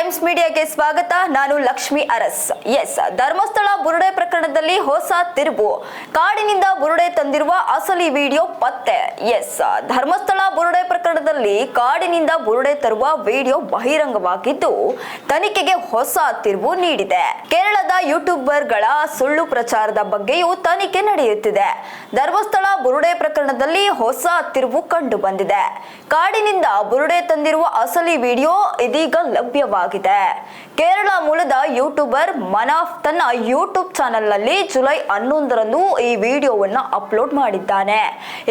Times ಮೀಡಿಯಾಗೆ ಸ್ವಾಗತ. ನಾನು Lakshmi Aras. S, Dharmasthala ಬುರುಡೆ ಪ್ರಕರಣದಲ್ಲಿ ಹೊಸ ತಿರುವು. ಕಾಡಿನಿಂದ ಬುರುಡೆ ತಂದಿರುವ ಅಸಲಿ ವಿಡಿಯೋ ಪತ್ತೆ. ಎಸ್, ಧರ್ಮಸ್ಥಳ ಬುರುಡೆ ಪ್ರಕರಣದಲ್ಲಿ ಕಾಡಿನಿಂದ ಬುರುಡೆ ತರುವ ವಿಡಿಯೋ ಬಹಿರಂಗವಾಗಿದ್ದು, ತನಿಖೆಗೆ ಹೊಸ ತಿರುವು ನೀಡಿದೆ. ಕೇರಳದ ಯೂಟ್ಯೂಬರ್ಗಳ ಸುಳ್ಳು ಪ್ರಚಾರದ ಬಗ್ಗೆಯೂ ತನಿಖೆ ನಡೆಯುತ್ತಿದೆ. ಧರ್ಮಸ್ಥಳ ಬುರುಡೆ ಪ್ರಕರಣದಲ್ಲಿ ಹೊಸ ತಿರುವು ಕಂಡು ಬಂದಿದೆ ಕಾಡಿನಿಂದ ಬುರುಡೆ ತಂದಿರುವ ಅಸಲಿ ವಿಡಿಯೋ ಇದೀಗ ಲಭ್ಯವಾಗಿದೆ ಕೇರಳ ಮೂಲದ ಯೂಟ್ಯೂಬರ್ ಮನಾಫ್ ತನ್ನ ಯೂಟ್ಯೂಬ್ ಚಾನೆಲ್ನಲ್ಲಿ ಜುಲೈ ಹನ್ನೊಂದರಂದು ಈ ವಿಡಿಯೋವನ್ನ ಅಪ್ಲೋಡ್ ಮಾಡಿದ್ದಾನೆ.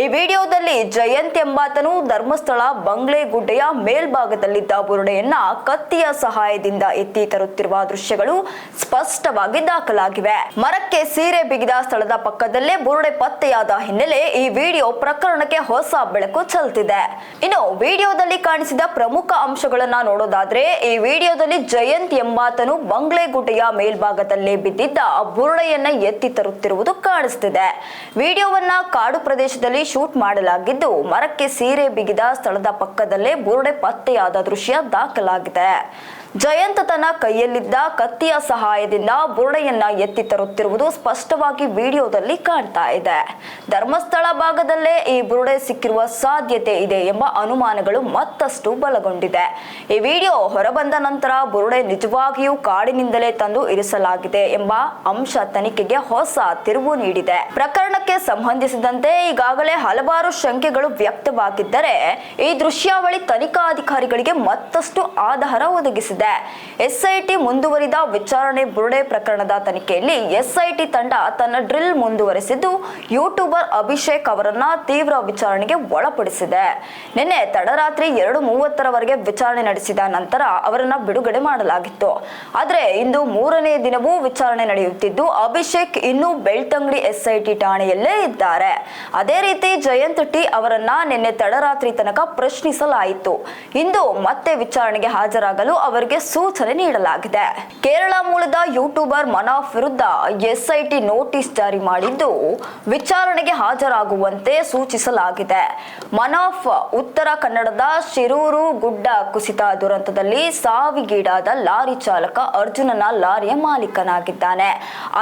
ಈ ವಿಡಿಯೋದಲ್ಲಿ ಜಯಂತ್ ಎಂಬಾತನು ಧರ್ಮಸ್ಥಳ ಬಂಗ್ಲೆ ಗುಡ್ಡೆಯ ಮೇಲ್ಭಾಗದಲ್ಲಿದ್ದ ಬುರುಡೆಯನ್ನ ಕತ್ತಿಯ ಸಹಾಯದಿಂದ ಎತ್ತಿ ತರುತ್ತಿರುವ ದೃಶ್ಯಗಳು ಸ್ಪಷ್ಟವಾಗಿ ದಾಖಲಾಗಿವೆ. ಮರಕ್ಕೆ ಸೀರೆ ಬಿಗಿದ ಸ್ಥಳದ ಪಕ್ಕದಲ್ಲೇ ಬುರುಡೆ ಪತ್ತೆಯಾದ ಹಿನ್ನೆಲೆ ಈ ವಿಡಿಯೋ ಪ್ರಕರಣಕ್ಕೆ ಹೊಸ ಬೆಳಕು ಚೆಲ್ತಿದೆ. ಇನ್ನು ವಿಡಿಯೋದಲ್ಲಿ ಕಾಣಿಸಿದ ಪ್ರಮುಖ ಅಂಶಗಳನ್ನ ನೋಡೋದಾದ್ರೆ ಈ ವಿಡಿಯೋದಲ್ಲಿ ಜಯಂತ್ ಎಂಬಾತನು ಬಂಗ್ಲೆಗುಡ್ಡೆಯ ಮೇಲ್ಭಾಗದಲ್ಲೇ ಬಿದ್ದಿದ್ದ ಆ ಬುರುಡೆಯನ್ನ ಎತ್ತಿ ತರುತ್ತಿರುವುದು ಕಾಣಿಸ್ತಿದೆ. ವಿಡಿಯೋವನ್ನ ಕಾಡು ಪ್ರದೇಶದಲ್ಲಿ ಶೂಟ್ ಮಾಡಲಾಗಿದ್ದು, ಮರಕ್ಕೆ ಸೀರೆ ಬಿಗಿದ ಸ್ಥಳದ ಪಕ್ಕದಲ್ಲೇ ಬುರುಡೆ ಪತ್ತೆಯಾದ ದೃಶ್ಯ ದಾಖಲಾಗಿದೆ. ಜಯಂತ್ ತನ್ನ ಕೈಯಲ್ಲಿದ್ದ ಕತ್ತಿಯ ಸಹಾಯದಿಂದ ಬುರುಡೆಯನ್ನ ಎತ್ತಿ ತರುತ್ತಿರುವುದು ಸ್ಪಷ್ಟವಾಗಿ ವಿಡಿಯೋದಲ್ಲಿ ಕಾಣ್ತಾ ಇದೆ. ಧರ್ಮಸ್ಥಳ ಭಾಗದಲ್ಲೇ ಈ ಬುರುಡೆ ಸಿಕ್ಕಿರುವ ಸಾಧ್ಯತೆ ಇದೆ ಎಂಬ ಅನುಮಾನಗಳು ಮತ್ತಷ್ಟು ಬಲಗೊಂಡಿದೆ. ಈ ವಿಡಿಯೋ ಹೊರಬಂದ ನಂತರ ಬುರುಡೆ ನಿಜವಾಗಿಯೂ ಕಾಡಿನಿಂದಲೇ ತಂದು ಇರಿಸಲಾಗಿದೆ ಎಂಬ ಅಂಶ ತನಿಖೆಗೆ ಹೊಸ ತಿರುವು ನೀಡಿದೆ. ಪ್ರಕರಣಕ್ಕೆ ಸಂಬಂಧಿಸಿದಂತೆ ಈಗಾಗಲೇ ಹಲವಾರು ಶಂಕೆಗಳು ವ್ಯಕ್ತವಾಗಿದ್ದರೆ ಈ ದೃಶ್ಯಾವಳಿ ತನಿಖಾಧಿಕಾರಿಗಳಿಗೆ ಮತ್ತಷ್ಟು ಆಧಾರ ಒದಗಿಸಿದೆ. ಎಸ್ಐಟಿ ಮುಂದುವರಿದ ವಿಚಾರಣೆ ಬುರುಡೆ ಪ್ರಕರಣದ ತನಿಖೆಯಲ್ಲಿ ಎಸ್ಐಟಿ ತಂಡ ತನ್ನ ಡ್ರಿಲ್ ಮುಂದುವರೆಸಿದ್ದು, ಯೂಟ್ಯೂಬರ್ ಅಭಿಷೇಕ್ ಅವರನ್ನ ತೀವ್ರ ವಿಚಾರಣೆಗೆ ಒಳಪಡಿಸಿದೆ. ನಿನ್ನೆ ತಡರಾತ್ರಿ ಎರಡು ಮೂವತ್ತರವರೆಗೆ ವಿಚಾರಣೆ ನಡೆಸಿದ ನಂತರ ಅವರನ್ನ ಬಿಡುಗಡೆ ಮಾಡಲಾಗಿತ್ತು. ಆದರೆ ಇಂದು ಮೂರನೇ ದಿನವೂ ವಿಚಾರಣೆ ನಡೆಯುತ್ತಿದ್ದು, ಅಭಿಷೇಕ್ ಇನ್ನೂ ಬೆಳ್ತಂಗಡಿ ಎಸ್ಐಟಿ ಠಾಣೆಯಲ್ಲೇ ಇದ್ದಾರೆ. ಅದೇ ರೀತಿ ಜಯಂತ್ ಟಿ ಅವರನ್ನ ನಿನ್ನೆ ತಡರಾತ್ರಿ ತನಕ ಪ್ರಶ್ನಿಸಲಾಯಿತು. ಇಂದು ಮತ್ತೆ ವಿಚಾರಣೆಗೆ ಹಾಜರಾಗಲು ಅವರಿಗೆ ಸೂಚನೆ ನೀಡಲಾಗಿದೆ. ಕೇರಳ ಮೂಲದ ಯೂಟ್ಯೂಬರ್ ಮನಾಫ್ ವಿರುದ್ಧ ಎಸ್ಐಟಿ ನೋಟಿಸ್ ಜಾರಿ ಮಾಡಿದ್ದು ವಿಚಾರಣೆಗೆ ಹಾಜರಾಗುವಂತೆ ಸೂಚಿಸಲಾಗಿದೆ. ಮನಾಫ್ ಉತ್ತರ ಕನ್ನಡದ ಶಿರೂರು ಗುಡ್ಡ ಕುಸಿತ ದುರಂತದಲ್ಲಿ ಸಾವಿಗೀಡಾದ ಲಾರಿ ಚಾಲಕ ಅರ್ಜುನನ ಲಾರಿಯ ಮಾಲೀಕನಾಗಿದ್ದಾನೆ.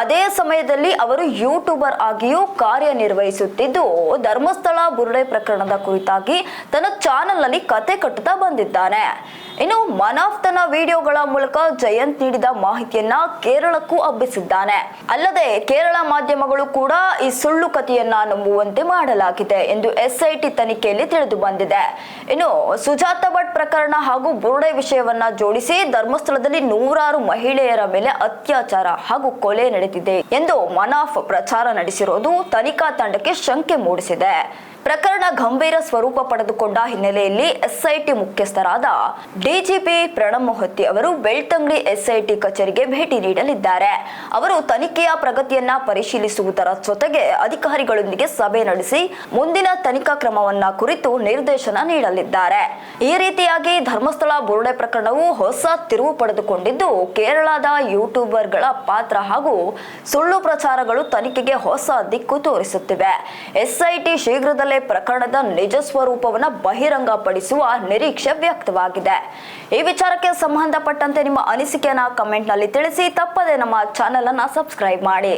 ಅದೇ ಸಮಯದಲ್ಲಿ ಅವರು ಯೂಟ್ಯೂಬರ್ ಆಗಿಯೂ ಕಾರ್ಯನಿರ್ವಹಿಸುತ್ತಿದ್ದು, ಧರ್ಮಸ್ಥಳ ಬುರುಡೆ ಪ್ರಕರಣದ ಕುರಿತಾಗಿ ತನ್ನ ಚಾನೆಲ್ನಲ್ಲಿ ಕತೆ ಕಟ್ಟುತ್ತಾ ಬಂದಿದ್ದಾನೆ. ಇನ್ನು ಮನಾಫ್ ತನ್ನ ವಿಡಿಯೋಗಳ ಮೂಲಕ ಜಯಂತ್ ನೀಡಿದ ಮಾಹಿತಿಯನ್ನ ಕೇರಳಕ್ಕೂ ಹಬ್ಬಿಸಿದ್ದಾನೆ. ಅಲ್ಲದೆ ಕೇರಳ ಮಾಧ್ಯಮಗಳು ಕೂಡ ಈ ಸುಳ್ಳು ಕಥೆಯನ್ನ ನಂಬುವಂತೆ ಮಾಡಲಾಗಿದೆ ಎಂದು ಎಸ್ಐಟಿ ತನಿಖೆಯಲ್ಲಿ ತಿಳಿದು ಬಂದಿದೆ. ಇನ್ನು ಸುಜಾತ ಭಟ್ ಪ್ರಕರಣ ಹಾಗೂ ಬುರುಡೆ ವಿಷಯವನ್ನ ಜೋಡಿಸಿ ಧರ್ಮಸ್ಥಳದಲ್ಲಿ ನೂರಾರು ಮಹಿಳೆಯರ ಮೇಲೆ ಅತ್ಯಾಚಾರ ಹಾಗೂ ಕೊಲೆ ನಡೆದಿದೆ ಎಂದು ಮನಾಫ್ ಪ್ರಚಾರ ನಡೆಸಿರೋದು ತನಿಖಾ ತಂಡಕ್ಕೆ ಶಂಕೆ ಮೂಡಿಸಿದೆ. ಪ್ರಕರಣ ಗಂಭೀರ ಸ್ವರೂಪ ಪಡೆದುಕೊಂಡ ಹಿನ್ನೆಲೆಯಲ್ಲಿ ಎಸ್ಐಟಿ ಮುಖ್ಯಸ್ಥರಾದ ಡಿಜಿಪಿ ಪ್ರಣಬ್ ಮೊಹತ್ತಿ ಅವರು ಬೆಳ್ತಂಗಡಿ ಎಸ್ಐಟಿ ಕಚೇರಿಗೆ ಭೇಟಿ ನೀಡಲಿದ್ದಾರೆ. ಅವರು ತನಿಖೆಯ ಪ್ರಗತಿಯನ್ನ ಪರಿಶೀಲಿಸುವುದರ ಜೊತೆಗೆ ಅಧಿಕಾರಿಗಳೊಂದಿಗೆ ಸಭೆ ನಡೆಸಿ ಮುಂದಿನ ತನಿಖಾ ಕ್ರಮವನ್ನ ಕುರಿತು ನಿರ್ದೇಶನ ನೀಡಲಿದ್ದಾರೆ. ಈ ರೀತಿಯಾಗಿ ಧರ್ಮಸ್ಥಳ ಬುರುಡೆ ಪ್ರಕರಣವು ಹೊಸ ತಿರುವು ಪಡೆದುಕೊಂಡಿದ್ದು, ಕೇರಳದ ಯೂಟ್ಯೂಬರ್ಗಳ ಪಾತ್ರ ಹಾಗೂ ಸುಳ್ಳು ಪ್ರಚಾರಗಳು ತನಿಖೆಗೆ ಹೊಸ ದಿಕ್ಕು ತೋರಿಸುತ್ತಿವೆ. ಎಸ್ಐಟಿ ಶೀಘ್ರದಲ್ಲೇ ಪ್ರಕರಣದ ನಿಜ ಸ್ವರೂಪವನ್ನು ಬಹಿರಂಗಪಡಿಸುವ ನಿರೀಕ್ಷೆ ವ್ಯಕ್ತವಾಗಿದೆ. ಈ ವಿಚಾರಕ್ಕೆ ಸಂಬಂಧಪಟ್ಟಂತೆ ನಿಮ್ಮ ಅನಿಸಿಕೆಯನ್ನ ಕಮೆಂಟ್ನಲ್ಲಿ ತಿಳಿಸಿ. ತಪ್ಪದೆ ನಮ್ಮ ಚಾನೆಲ್ ಅನ್ನು ಸಬ್ಸ್ಕ್ರೈಬ್ ಮಾಡಿ.